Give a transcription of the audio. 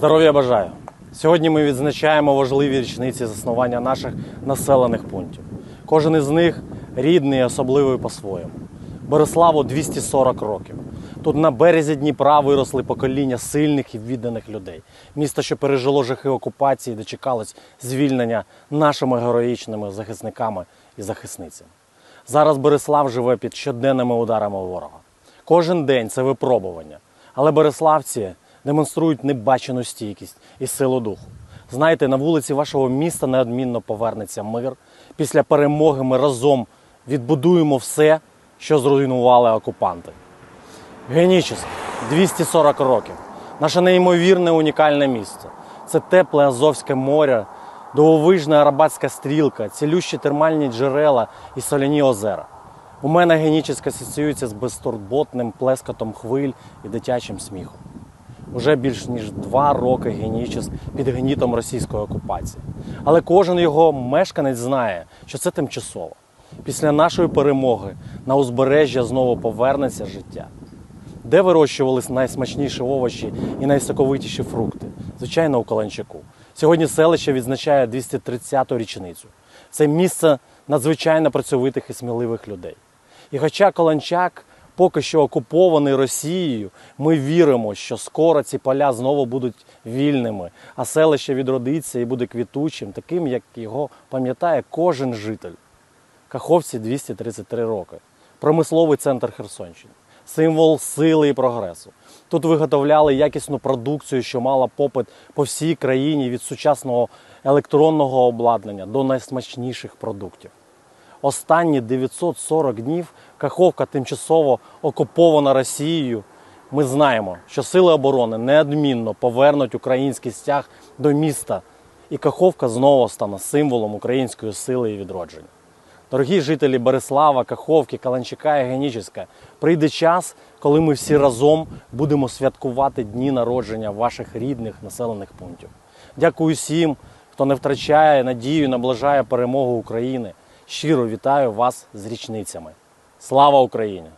Здоров'я бажаю! Сьогодні ми відзначаємо важливі річниці заснування наших населених пунктів. Кожен із них рідний і особливий по-своєму. Бориславу 240 років. Тут на березі Дніпра виросли покоління сильних і відданих людей. Місто, що пережило жахи окупації, дочекалось звільнення нашими героїчними захисниками і захисницями. Зараз Борислав живе під щоденними ударами ворога. Кожен день це випробування. Але бориславці демонструють небачену стійкість і силу духу. Знаєте, на вулиці вашого міста неодмінно повернеться мир. Після перемоги ми разом відбудуємо все, що зруйнували окупанти. Генічіс 240 років. Наше неймовірне унікальне місто. Це тепле Азовське море, дововижна Арабатська стрілка, цілющі термальні джерела і соляні озера. У мене Генічіс асоціюється з безтурботним плескотом хвиль і дитячим сміхом. Уже більш ніж два роки Генічіс під гнітом російської окупації. Але кожен його мешканець знає, що це тимчасово. Після нашої перемоги на узбережжя знову повернеться життя. Де вирощувались найсмачніші овочі і найсоковитіші фрукти? Звичайно, у Каланчаку. Сьогодні селище відзначає 230-ту річницю. Це місце надзвичайно працьовитих і сміливих людей. І хоча Каланчак поки що окупований Росією, ми віримо, що скоро ці поля знову будуть вільними, а селище відродиться і буде квітучим, таким, як його пам'ятає кожен житель. Каховці 233 роки. Промисловий центр Херсонщини. Символ сили і прогресу. Тут виготовляли якісну продукцію, що мала попит по всій країні від сучасного електронного обладнання до найсмачніших продуктів. Останні 940 днів Каховка тимчасово окупована Росією. Ми знаємо, що сили оборони неодмінно повернуть український стяг до міста, і Каховка знову стане символом української сили і відродження. Дорогі жителі Береслава, Каховки, Каланчика і Генічеська, прийде час, коли ми всі разом будемо святкувати дні народження ваших рідних населених пунктів. Дякую всім, хто не втрачає надію, наближає перемогу України. Щиро вітаю вас з річницями. Слава Україні!